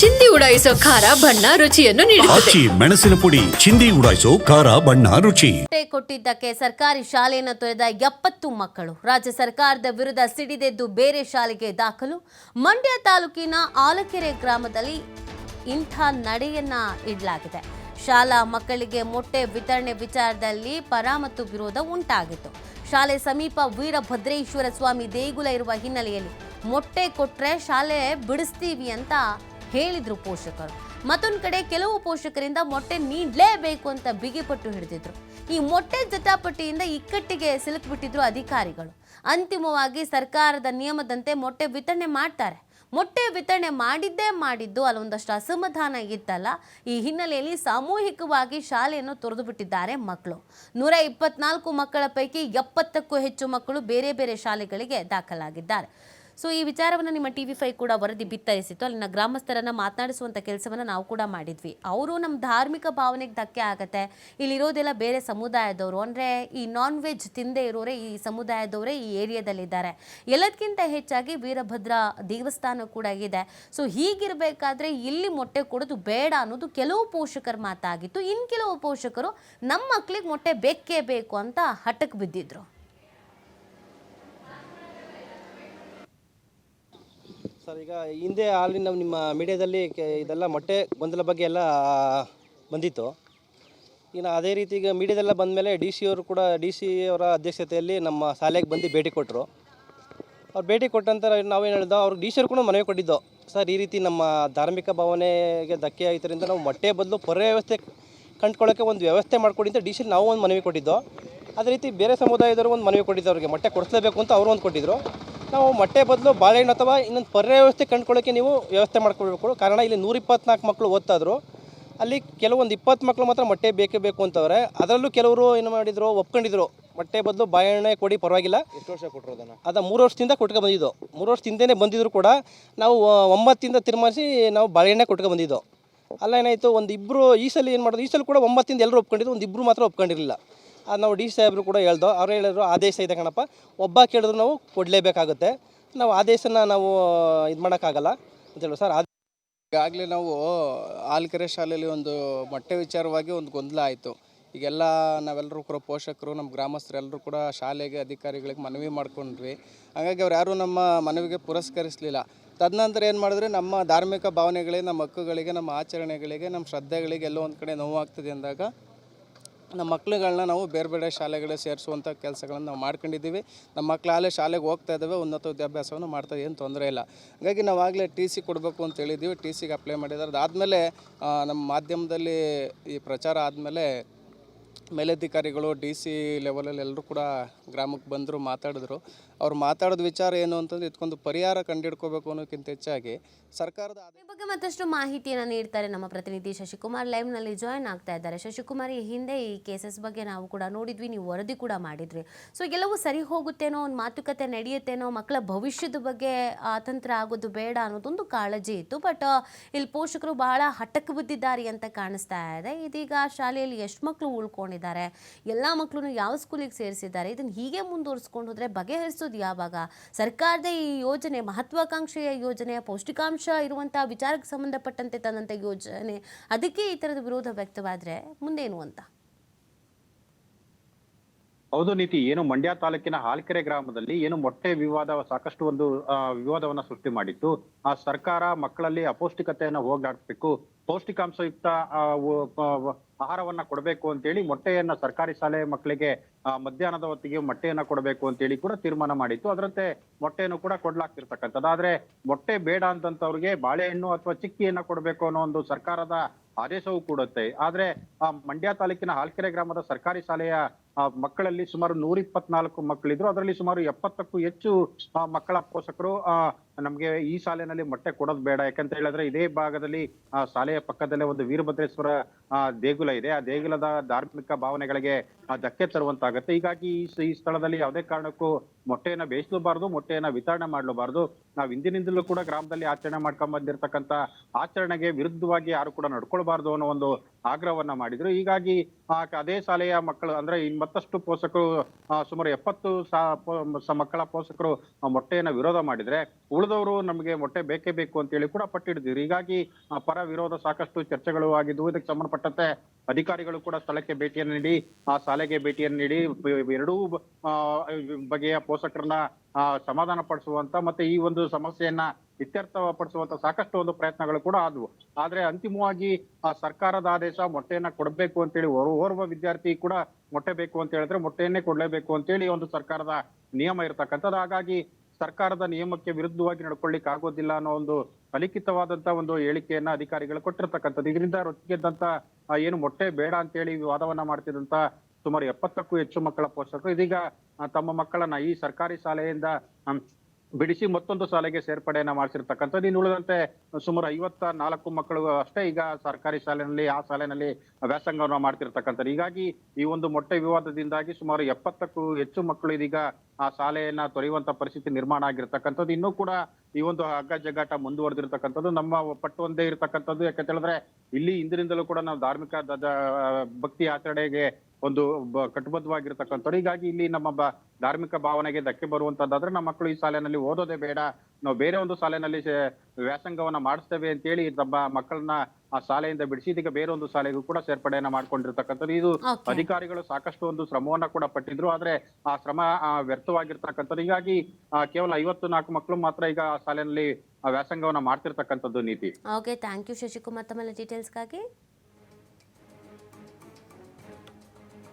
ಚಿಂದಿ ಉಡಾಯಿಸೋ ಖಾರ ಬಣ್ಣ ರುಚಿಯನ್ನು ನೀಡುತ್ತದೆ. ಆಚಿ ಮೆಣಸಿನ ಪುಡಿ ಚಿಂದಿ ಉಡಾಯಿಸೋ ಖಾರ ಬಣ್ಣ ರುಚಿ. ಮೊಟ್ಟೆ ಕೊಟ್ಟಿದ್ದಕ್ಕೆ ಸರ್ಕಾರಿ ಶಾಲೆಯನ್ನು ತೊರೆದ ಎಪ್ಪತ್ತು ಮಕ್ಕಳು ರಾಜ್ಯ ಸರ್ಕಾರದ ವಿರುದ್ಧ ಸಿಡಿದೆದ್ದು ಬೇರೆ ಶಾಲೆಗೆ ದಾಖಲು. ಮಂಡ್ಯ ತಾಲೂಕಿನ ಆಲಕೆರೆ ಗ್ರಾಮದಲ್ಲಿ ಇಂಥ ನಡೆಯನ್ನ ಇಡಲಾಗಿದೆ. ಶಾಲಾ ಮಕ್ಕಳಿಗೆ ಮೊಟ್ಟೆ ವಿತರಣೆ ವಿಚಾರದಲ್ಲಿ ಪರ ಮತ್ತು ವಿರೋಧ ಉಂಟಾಗಿತ್ತು. ಶಾಲೆ ಸಮೀಪ ವೀರಭದ್ರೇಶ್ವರ ಸ್ವಾಮಿ ದೇಗುಲ ಇರುವ ಹಿನ್ನೆಲೆಯಲ್ಲಿ ಮೊಟ್ಟೆ ಕೊಟ್ಟರೆ ಶಾಲೆ ಬಿಡಿಸ್ತೀವಿ ಅಂತ ಹೇಳಿದ್ರು ಪೋಷಕರು. ಮತ್ತೊಂದು ಕಡೆ ಕೆಲವು ಪೋಷಕರಿಂದ ಮೊಟ್ಟೆ ನೀಡಲೇಬೇಕು ಅಂತ ಬಿಗಿಪಟ್ಟು ಹಿಡಿದಿದ್ರು. ಈ ಮೊಟ್ಟೆ ಜಟಾಪಟಿಯಿಂದ ಇಕ್ಕಟ್ಟಿಗೆ ಸಿಲುಕಿಬಿಟ್ಟಿದ್ರು ಅಧಿಕಾರಿಗಳು. ಅಂತಿಮವಾಗಿ ಸರ್ಕಾರದ ನಿಯಮದಂತೆ ಮೊಟ್ಟೆ ವಿತರಣೆ ಮಾಡ್ತಾರೆ. ಮೊಟ್ಟೆ ವಿತರಣೆ ಮಾಡಿದ್ದೇ ಮಾಡಿದ್ದು ಅಲ್ಲೊಂದಷ್ಟು ಅಸಮಾಧಾನ ಇತ್ತಲ್ಲ, ಈ ಹಿನ್ನೆಲೆಯಲ್ಲಿ ಸಾಮೂಹಿಕವಾಗಿ ಶಾಲೆಯನ್ನು ತೊರೆದು ಬಿಟ್ಟಿದ್ದಾರೆ ಮಕ್ಕಳು. ನೂರ ಇಪ್ಪತ್ನಾಲ್ಕು ಮಕ್ಕಳ ಪೈಕಿ ಎಪ್ಪತ್ತಕ್ಕೂ ಹೆಚ್ಚು ಮಕ್ಕಳು ಬೇರೆ ಬೇರೆ ಶಾಲೆಗಳಿಗೆ ದಾಖಲಾಗಿದ್ದಾರೆ. ಸೊ ಈ ವಿಚಾರವನ್ನು ನಿಮ್ಮ ಟಿ ವಿ ಫೈ ಕೂಡ ವರದಿ ಬಿತ್ತರಿಸಿತ್ತು. ಅಲ್ಲಿನ ಗ್ರಾಮಸ್ಥರನ್ನು ಮಾತನಾಡಿಸುವಂಥ ಕೆಲಸವನ್ನು ನಾವು ಕೂಡ ಮಾಡಿದ್ವಿ. ಅವರು ನಮ್ಮ ಧಾರ್ಮಿಕ ಭಾವನೆಗೆ ಧಕ್ಕೆ ಆಗುತ್ತೆ. ಇಲ್ಲಿರೋದೆಲ್ಲ ಬೇರೆ ಸಮುದಾಯದವರು. ಅಂದರೆ ಈ ನಾನ್ ವೆಜ್ ತಿಂದೇ ಇರೋರೇ ಈ ಸಮುದಾಯದವರೇ ಈ ಏರಿಯಾದಲ್ಲಿದ್ದಾರೆ. ಎಲ್ಲದಕ್ಕಿಂತ ಹೆಚ್ಚಾಗಿ ವೀರಭದ್ರ ದೇವಸ್ಥಾನ ಕೂಡ ಇದೆ. ಸೊ ಹೀಗಿರಬೇಕಾದ್ರೆ ಇಲ್ಲಿ ಮೊಟ್ಟೆ ಕೊಡೋದು ಬೇಡ ಅನ್ನೋದು ಕೆಲವು ಪೋಷಕರ ಮಾತಾಗಿತ್ತು. ಇನ್ನು ಕೆಲವು ಪೋಷಕರು ನಮ್ಮ ಮಕ್ಕಳಿಗೆ ಮೊಟ್ಟೆ ಬೇಕೇ ಬೇಕು ಅಂತ ಹಠಕ್ಕೆ ಬಿದ್ದಿದ್ರು. ಸರ್, ಈಗ ಹಿಂದೆ ಆಲ್ರೆಡಿ ನಾವು ನಿಮ್ಮ ಮೀಡಿಯಾದಲ್ಲಿ ಇದೆಲ್ಲ ಮೊಟ್ಟೆ ಗೊಂದಲ ಬಗ್ಗೆ ಎಲ್ಲ ಬಂದಿತ್ತು. ಇನ್ನು ಅದೇ ರೀತಿ ಈಗ ಮೀಡಿಯಾದೆಲ್ಲ ಬಂದಮೇಲೆ ಡಿ ಸಿ ಅವರು ಕೂಡ, ಡಿ ಸಿ ಅವರ ಅಧ್ಯಕ್ಷತೆಯಲ್ಲಿ ನಮ್ಮ ಶಾಲೆಗೆ ಬಂದು ಭೇಟಿ ಕೊಟ್ಟರು. ಅವ್ರು ಭೇಟಿ ಕೊಟ್ಟಂತ ನಾವೇನು ಹೇಳಿದ್ವು ಅವ್ರಿಗೆ ಡಿ ಸಿ ಅವ್ರು ಕೂಡ ಮನವಿ ಕೊಟ್ಟಿದ್ದೋ. ಸರ್, ಈ ರೀತಿ ನಮ್ಮ ಧಾರ್ಮಿಕ ಭಾವನೆಗೆ ಧಕ್ಕೆ ಆಯ್ತರಿಂದ ನಾವು ಮೊಟ್ಟೆ ಬದಲು ಪೊರೆ ವ್ಯವಸ್ಥೆ ಕಂಡ್ಕೊಳ್ಳೋಕ್ಕೆ ಒಂದು ವ್ಯವಸ್ಥೆ ಮಾಡಿಕೊಡಿ ಅಂತ ಡಿ ಸಿ ನಾವು ಒಂದು ಮನವಿ ಕೊಟ್ಟಿದ್ದೋ. ಅದೇ ರೀತಿ ಬೇರೆ ಸಮುದಾಯದವರು ಒಂದು ಮನವಿ ಕೊಟ್ಟಿದ್ದು, ಅವ್ರಿಗೆ ಮೊಟ್ಟೆ ಕೊಡಿಸ್ಲೇಬೇಕು ಅಂತ ಅವರು ಒಂದು ಕೊಟ್ಟಿದ್ರು. ನಾವು ಮೊಟ್ಟೆ ಬದಲು ಬಾಳೆಹಣ್ಣು ಅಥವಾ ಇನ್ನೊಂದು ಪರ್ಯಾಯ ವ್ಯವಸ್ಥೆ ಕಂಡುಕೊಳ್ಳೋಕ್ಕೆ ನೀವು ವ್ಯವಸ್ಥೆ ಮಾಡ್ಕೊಳ್ಬೇಕು. ಕಾರಣ ಇಲ್ಲಿ ನೂರ ಇಪ್ಪತ್ನಾಲ್ಕು ಮಕ್ಕಳು ಓದ್ತಾಯಿದ್ರು. ಅಲ್ಲಿ ಕೆಲವೊಂದು ಇಪ್ಪತ್ತು ಮಕ್ಕಳು ಮಾತ್ರ ಮೊಟ್ಟೆ ಬೇಕೇ ಬೇಕು ಅಂತವ್ರೆ. ಅದರಲ್ಲೂ ಕೆಲವರು ಏನು ಮಾಡಿದ್ರು ಒಪ್ಕೊಂಡಿದ್ರು. ಮೊಟ್ಟೆ ಬದಲು ಬಾಳೆಹಣ್ಣೆ ಕೊಡಿ ಪರವಾಗಿಲ್ಲ. ಎಷ್ಟು ವರ್ಷ ಕೊಟ್ಟರು ಅದನ್ನು ಅದು ಮೂರು ವರ್ಷದಿಂದ ಕೊಟ್ಕೊ ಬಂದಿದ್ದು. ಮೂರು ವರ್ಷದಿಂದನೇ ಬಂದಿದ್ರು ಕೂಡ ನಾವು ಒಂಬತ್ತಿಂದ ತೀರ್ಮಾನಿಸಿ ನಾವು ಬಾಳೆಹಣ್ಣೆ ಕೊಟ್ಕೊ ಬಂದಿದ್ದು. ಅಲ್ಲ ಏನಾಯಿತು ಒಂದು ಇಬ್ಬರು ಈ ಸಲ ಏನು ಮಾಡೋದು ಈ ಸಲ ಕೂಡ ಒಂಬತ್ತಿಂದ ಎಲ್ಲರೂ ಒಪ್ಕೊಂಡಿದ್ದು ಒಂದು ಇಬ್ಬರು ಮಾತ್ರ ಒಪ್ಕೊಂಡಿರಲಿಲ್ಲ. ಅದು ನಾವು ಡಿ ಸಾಹೇಬ್ರು ಕೂಡ ಹೇಳ್ದೋ, ಅವ್ರು ಹೇಳಿದ್ರು, ಆದೇಶ ಇದೆ ಕಣಪ್ಪ. ಒಬ್ಬ ಕೇಳಿದ್ರು ನಾವು ಕೊಡಲೇಬೇಕಾಗುತ್ತೆ. ನಾವು ಆದೇಶನ ನಾವು ಇದು ಮಾಡೋಕ್ಕಾಗಲ್ಲ. ಅಂತ ಹೇಳಿ ಸರ್. ಈಗಾಗಲೇ ನಾವು ಆಲ್ಕೆರೆ ಶಾಲೆಯಲ್ಲಿ ಒಂದು ಮೊಟ್ಟೆ ವಿಚಾರವಾಗಿ ಒಂದು ಗೊಂದಲ ಆಯಿತು. ಈಗೆಲ್ಲ ನಾವೆಲ್ಲರೂ ಕೂಡ ಪೋಷಕರು, ನಮ್ಮ ಗ್ರಾಮಸ್ಥರೆಲ್ಲರೂ ಕೂಡ ಶಾಲೆಗೆ ಅಧಿಕಾರಿಗಳಿಗೆ ಮನವಿ ಮಾಡ್ಕೊಂಡ್ವಿ. ಹಾಗಾಗಿ ಅವ್ರು ಯಾರೂ ನಮ್ಮ ಮನವಿಗೆ ಪುರಸ್ಕರಿಸಲಿಲ್ಲ. ತದನಂತರ ಏನು ಮಾಡಿದ್ರೆ ನಮ್ಮ ಧಾರ್ಮಿಕ ಭಾವನೆಗಳಿಗೆ ನಮ್ಮ ಹಕ್ಕುಗಳಿಗೆ, ನಮ್ಮ ಆಚರಣೆಗಳಿಗೆ, ನಮ್ಮ ಶ್ರದ್ಧೆಗಳಿಗೆ ಎಲ್ಲೋ ಒಂದು ಕಡೆ ನೋವಾಗ್ತದೆ ಅಂದಾಗ ನಮ್ಮ ಮಕ್ಳುಗಳನ್ನ ನಾವು ಬೇರೆ ಬೇರೆ ಶಾಲೆಗಳಿಗೆ ಸೇರಿಸುವಂಥ ಕೆಲಸಗಳನ್ನು ನಾವು ಮಾಡ್ಕೊಂಡಿದ್ದೀವಿ. ನಮ್ಮ ಮಕ್ಳು ಆಗಲೇ ಶಾಲೆಗೆ ಹೋಗ್ತಾ ಇದ್ದಾವೆ, ಉನ್ನತ ವಿದ್ಯಾಭ್ಯಾಸವನ್ನು ಮಾಡ್ತಾ ಏನು ತೊಂದರೆ ಇಲ್ಲ. ಹಾಗಾಗಿ ನಾವು ಆಗಲೇ ಟಿ ಸಿ ಕೊಡಬೇಕು ಅಂತ ಹೇಳಿದ್ದೀವಿ. ಟಿ ಸಿಗೆ ಅಪ್ಲೈ ಮಾಡಿದ್ದಾರೆ. ಅದಾದಮೇಲೆ ನಮ್ಮ ಮಾಧ್ಯಮದಲ್ಲಿ ಈ ಪ್ರಚಾರ ಆದಮೇಲೆ ಮೇಲಧಿಕಾರಿಗಳು, ಡಿ ಸಿ ಲೆವೆಲಲ್ಲಿ ಎಲ್ಲರೂ ಕೂಡ ಗ್ರಾಮಕ್ಕೆ ಬಂದರು, ಮಾತಾಡಿದ್ರು. ಅವ್ರು ಮಾತಾಡೋದು ವಿಚಾರ ಏನು ಅಂತಂದ್ರೆ ಇದಕ್ಕೊಂದು ಪರಿಹಾರ ಕಂಡುಹಿಡ್ಕೋಬೇಕು ಅನ್ನೋಕ್ಕಿಂತ ಹೆಚ್ಚಾಗಿ ಸರ್ಕಾರದ ಈ ಬಗ್ಗೆ ಮತ್ತಷ್ಟು ಮಾಹಿತಿಯನ್ನು ನೀಡ್ತಾರೆ ನಮ್ಮ ಪ್ರತಿನಿಧಿ ಶಶಿಕುಮಾರ್. ಲೈವ್ನಲ್ಲಿ ಜಾಯ್ನ್ ಆಗ್ತಾ ಇದ್ದಾರೆ. ಶಶಿಕುಮಾರ್, ಈ ಹಿಂದೆ ಈ ಕೇಸಸ್ ಬಗ್ಗೆ ನಾವು ಕೂಡ ನೋಡಿದ್ವಿ, ನೀವು ವರದಿ ಕೂಡ ಮಾಡಿದ್ರಿ. ಸೊ ಎಲ್ಲವೂ ಸರಿ ಹೋಗುತ್ತೇನೋ ಒಂದು ಮಾತುಕತೆ ನಡೆಯುತ್ತೇನೋ ಮಕ್ಕಳ ಭವಿಷ್ಯದ ಬಗ್ಗೆ ಅತಂತ್ರ ಆಗೋದು ಬೇಡ ಅನ್ನೋದೊಂದು ಕಾಳಜಿ ಇತ್ತು. ಬಟ್ ಇಲ್ಲಿ ಪೋಷಕರು ಬಹಳ ಹಠಕ್ಕೆ ಬಿದ್ದಿದ್ದಾರೆ ಅಂತ ಕಾಣಿಸ್ತಾ ಇದೆ. ಇದೀಗ ಶಾಲೆಯಲ್ಲಿ ಎಷ್ಟು ಮಕ್ಕಳು ಉಳ್ಕೊಂಡಿದ್ದಾರೆ ಎಲ್ಲ ಮಕ್ಕಳನ್ನು ಯಾವ ಸ್ಕೂಲಿಗೆ ಸೇರಿಸಿದ್ದಾರೆ? ಇದನ್ನು ಹೀಗೆ ಮುಂದುವರಿಸ್ಕೊಂಡು ಹೋದರೆ ಬಗೆಹರಿಸೋದು ಯಾವಾಗ? ಸರ್ಕಾರದ ಈ ಯೋಜನೆ, ಮಹತ್ವಾಕಾಂಕ್ಷೆಯ ಯೋಜನೆ, ಪೌಷ್ಟಿಕಾಂಶ ಇರುವಂಥ ವಿಚಾರಕ್ಕೆ ಸಂಬಂಧಪಟ್ಟಂತೆ ತಂದಂಥ ಯೋಜನೆ, ಅದಕ್ಕೆ ಈ ಥರದ ವಿರೋಧ ವ್ಯಕ್ತವಾದರೆ ಮುಂದೇನು ಅಂತ? ಹೌದು ನೀತಿ, ಏನು ಮಂಡ್ಯ ತಾಲೂಕಿನ ಹಾಲ್ಕೆರೆ ಗ್ರಾಮದಲ್ಲಿ ಏನು ಮೊಟ್ಟೆ ವಿವಾದ ಸಾಕಷ್ಟು ಒಂದು ವಿವಾದವನ್ನ ಸೃಷ್ಟಿ ಮಾಡಿತ್ತು. ಆ ಸರ್ಕಾರ ಮಕ್ಕಳಲ್ಲಿ ಅಪೌಷ್ಟಿಕತೆಯನ್ನ ಹೋಗ್ಲಾಡಿಸ್ಬೇಕು. ಪೌಷ್ಟಿಕಾಂಶಯುಕ್ತ ಆಹಾರವನ್ನ ಕೊಡಬೇಕು ಅಂತೇಳಿ ಮೊಟ್ಟೆಯನ್ನ ಸರ್ಕಾರಿ ಶಾಲೆ ಮಕ್ಕಳಿಗೆ ಮಧ್ಯಾಹ್ನದ ಹೊತ್ತಿಗೆ ಮೊಟ್ಟೆಯನ್ನ ಕೊಡಬೇಕು ಅಂತೇಳಿ ಕೂಡ ತೀರ್ಮಾನ ಮಾಡಿತ್ತು. ಅದರಂತೆ ಮೊಟ್ಟೆಯನ್ನು ಕೂಡ ಕೊಡ್ಲಾಗ್ತಿರ್ತಕ್ಕಂಥದ್ದು. ಆದ್ರೆ ಮೊಟ್ಟೆ ಬೇಡ ಅಂತಂತವ್ರಿಗೆ ಬಾಳೆಹಣ್ಣು ಅಥವಾ ಚಿಕ್ಕಿಯನ್ನ ಕೊಡಬೇಕು ಅನ್ನೋ ಒಂದು ಸರ್ಕಾರದ ಆದೇಶವೂ ಕೂಡುತ್ತೆ. ಆದ್ರೆ ಮಂಡ್ಯ ತಾಲೂಕಿನ ಹಾಲ್ಕೆರೆ ಗ್ರಾಮದ ಸರ್ಕಾರಿ ಶಾಲೆಯ ಮಕ್ಕಳಲ್ಲಿ ಸುಮಾರು ನೂರ ಇಪ್ಪತ್ನಾಲ್ಕು ಮಕ್ಕಳಿದ್ರು. ಅದರಲ್ಲಿ ಸುಮಾರು ಎಪ್ಪತ್ತಕ್ಕೂ ಹೆಚ್ಚು ಮಕ್ಕಳ ಪೋಷಕರು ನಮ್ಗೆ ಈ ಶಾಲೆನಲ್ಲಿ ಮೊಟ್ಟೆ ಕೊಡೋದು ಬೇಡ. ಯಾಕಂತ ಹೇಳಿದ್ರೆ ಇದೇ ಭಾಗದಲ್ಲಿ, ಆ, ಶಾಲೆಯ ಪಕ್ಕದಲ್ಲೇ ಒಂದು ವೀರಭದ್ರೇಶ್ವರ ದೇಗುಲ ಇದೆ. ಆ ದೇಗುಲದ ಧಾರ್ಮಿಕ ಭಾವನೆಗಳಿಗೆ ಧಕ್ಕೆ ತರುವಂತಾಗತ್ತೆ. ಹೀಗಾಗಿ ಈ ಸ್ಥಳದಲ್ಲಿ ಯಾವುದೇ ಕಾರಣಕ್ಕೂ ಮೊಟ್ಟೆಯನ್ನ ಬೇಯಿಸಲೂಬಾರದು, ಮೊಟ್ಟೆಯನ್ನ ವಿತರಣೆ ಮಾಡಲೂಬಾರದು. ನಾವು ಹಿಂದಿನಿಂದಲೂ ಕೂಡ ಗ್ರಾಮದಲ್ಲಿ ಆಚರಣೆ ಮಾಡ್ಕೊಂಡ್ ಬಂದಿರತಕ್ಕಂತ ಆಚರಣೆಗೆ ವಿರುದ್ಧವಾಗಿ ಯಾರು ಕೂಡ ನಡ್ಕೊಳ್ಬಾರ್ದು ಅನ್ನೋ ಒಂದು ಆಗ್ರಹವನ್ನ ಮಾಡಿದ್ರು. ಹೀಗಾಗಿ ಅದೇ ಶಾಲೆಯ ಮಕ್ಕಳು ಅಂದ್ರೆ ಇನ್ ಮತ್ತಷ್ಟು ಪೋಷಕರು ಸುಮಾರು ಎಪ್ಪತ್ತು ಮಕ್ಕಳ ಪೋಷಕರು ಮೊಟ್ಟೆಯನ್ನ ವಿರೋಧ ಮಾಡಿದ್ರೆ ಉಳಿದ ಉಳಿದವರು ನಮಗೆ ಮೊಟ್ಟೆ ಬೇಕೇ ಬೇಕು ಅಂತೇಳಿ ಕೂಡ ಪಟ್ಟಿಡಿದ್ರು ಹೀಗಾಗಿ ಪರ ವಿರೋಧ ಸಾಕಷ್ಟು ಚರ್ಚೆಗಳು ಆಗಿದ್ದು ಇದಕ್ಕೆ ಸಂಬಂಧಪಟ್ಟಂತೆ ಅಧಿಕಾರಿಗಳು ಕೂಡ ಸ್ಥಳಕ್ಕೆ ಭೇಟಿಯನ್ನು ನೀಡಿ, ಆ ಶಾಲೆಗೆ ಭೇಟಿಯನ್ನು ನೀಡಿ ಎರಡೂ ಬಗೆಯ ಪೋಷಕರನ್ನ ಸಮಾಧಾನ ಪಡಿಸುವಂತ ಮತ್ತೆ ಈ ಒಂದು ಸಮಸ್ಯೆಯನ್ನ ಇತ್ಯರ್ಥ ಪಡಿಸುವಂತ ಸಾಕಷ್ಟು ಒಂದು ಪ್ರಯತ್ನಗಳು ಕೂಡ ಆದವು. ಆದ್ರೆ ಅಂತಿಮವಾಗಿ ಆ ಸರ್ಕಾರದ ಆದೇಶ ಮೊಟ್ಟೆಯನ್ನ ಕೊಡಬೇಕು ಅಂತೇಳಿ ಹೇಳಿ ಓರ್ವ ವಿದ್ಯಾರ್ಥಿ ಕೂಡ ಮೊಟ್ಟೆ ಬೇಕು ಅಂತ ಹೇಳಿದ್ರೆ ಮೊಟ್ಟೆಯನ್ನೇ ಕೊಡ್ಲೇಬೇಕು ಅಂತೇಳಿ ಒಂದು ಸರ್ಕಾರದ ನಿಯಮ ಇರತಕ್ಕಂಥದ್ದು. ಹಾಗಾಗಿ ಸರ್ಕಾರದ ನಿಯಮಕ್ಕೆ ವಿರುದ್ಧವಾಗಿ ನಡ್ಕೊಳ್ಳಿಕ್ ಆಗೋದಿಲ್ಲ ಅನ್ನೋ ಒಂದು ಅಲಿಖಿತವಾದಂತ ಒಂದು ಹೇಳಿಕೆಯನ್ನ ಅಧಿಕಾರಿಗಳು ಕೊಟ್ಟಿರ್ತಕ್ಕಂಥದ್ದು. ಇದರಿಂದ ರೊಚ್ಚಿಗೆದ್ದಂತ ಏನು ಮೊಟ್ಟೆ ಬೇಡ ಅಂತ ಹೇಳಿ ವಾದವನ್ನ ಮಾಡ್ತಿದ್ದಂತ ಸುಮಾರು ಎಪ್ಪತ್ತಕ್ಕೂ ಹೆಚ್ಚು ಮಕ್ಕಳ ಪೋಷಕರು. ಇದೀಗ ತಮ್ಮ ಮಕ್ಕಳನ್ನ ಈ ಸರ್ಕಾರಿ ಶಾಲೆಯಿಂದ ಬಿಡಿಸಿ ಮತ್ತೊಂದು ಶಾಲೆಗೆ ಸೇರ್ಪಡೆಯನ್ನ ಮಾಡಿಸಿರ್ತಕ್ಕಂಥದ್ದು. ಇನ್ನು ಉಳಿದಂತೆ ಸುಮಾರು ಐವತ್ತ ನಾಲ್ಕು ಮಕ್ಕಳು ಅಷ್ಟೇ ಈಗ ಸರ್ಕಾರಿ ಶಾಲೆನಲ್ಲಿ, ಆ ಶಾಲೆನಲ್ಲಿ ವ್ಯಾಸಂಗವನ್ನು ಮಾಡ್ತಿರ್ತಕ್ಕಂಥದ್ದು. ಹೀಗಾಗಿ ಈ ಒಂದು ಮೊಟ್ಟೆ ವಿವಾದದಿಂದಾಗಿ ಸುಮಾರು ಎಪ್ಪತ್ತಕ್ಕೂ ಹೆಚ್ಚು ಮಕ್ಕಳು ಇದೀಗ ಆ ಶಾಲೆಯನ್ನ ತೊರೆಯುವಂತ ಪರಿಸ್ಥಿತಿ ನಿರ್ಮಾಣ ಆಗಿರ್ತಕ್ಕಂಥದ್ದು. ಇನ್ನೂ ಕೂಡ ಈ ಒಂದು ಹಗ್ಗ ಜಗ್ಗಾಟ ಮುಂದುವರೆದಿರ್ತಕ್ಕಂಥದ್ದು. ನಮ್ಮ ಪಟ್ಟು ಒಂದೇ ಇರತಕ್ಕಂಥದ್ದು. ಯಾಕಂತ ಹೇಳಿದ್ರೆ, ಇಲ್ಲಿ ಹಿಂದಿನಿಂದಲೂ ಕೂಡ ನಾವು ಧಾರ್ಮಿಕ ಭಕ್ತಿ ಆಚರಣೆಗೆ ಒಂದು ಕಟಿಬದ್ಧವಾಗಿರ್ತಕ್ಕಂಥವ್ರು ಹೀಗಾಗಿ ಇಲ್ಲಿ ನಮ್ಮ ಧಾರ್ಮಿಕ ಭಾವನೆಗೆ ಧಕ್ಕೆ ಬರುವಂತದ್ದಾದ್ರೆ ನಮ್ಮ ಮಕ್ಕಳು ಈ ಶಾಲೆನಲ್ಲಿ ಓದೋದೇ ಬೇಡ. ನಾವು ಬೇರೆ ಒಂದು ಶಾಲೆನಲ್ಲಿ ವ್ಯಾಸಂಗವನ್ನ ಮಾಡಿಸ್ತೇವೆ ಅಂತೇಳಿ ತಮ್ಮ ಮಕ್ಕಳನ್ನ ಆ ಶಾಲೆಯಿಂದ ಬಿಡಿಸಿ ಇದೀಗ ಬೇರೆ ಒಂದು ಶಾಲೆಗೂ ಕೂಡ ಸೇರ್ಪಡೆಯನ್ನ ಮಾಡ್ಕೊಂಡಿರ್ತಕ್ಕಂಥದ್ದು. ಇದು ಅಧಿಕಾರಿಗಳು ಸಾಕಷ್ಟು ಒಂದು ಶ್ರಮವನ್ನ ಕೂಡ ಪಟ್ಟಿದ್ರು. ಆದ್ರೆ ಆ ಶ್ರಮ ವ್ಯರ್ಥವಾಗಿರ್ತಕ್ಕಂಥದ್ದು. ಹೀಗಾಗಿ ಕೇವಲ ಐವತ್ತು ನಾಲ್ಕು ಮಕ್ಕಳು ಮಾತ್ರ ಈಗ ಆ ಶಾಲೆಯಲ್ಲಿ ವ್ಯಾಸಂಗವನ್ನ ಮಾಡ್ತಿರ್ತಕ್ಕಂಥದ್ದು ನೀತಿ. Okay thank you Shashikumar. ತಮ್ಮೆಲ್ಲ ಡೀಟೇಲ್ಸ್ಗಾಗಿ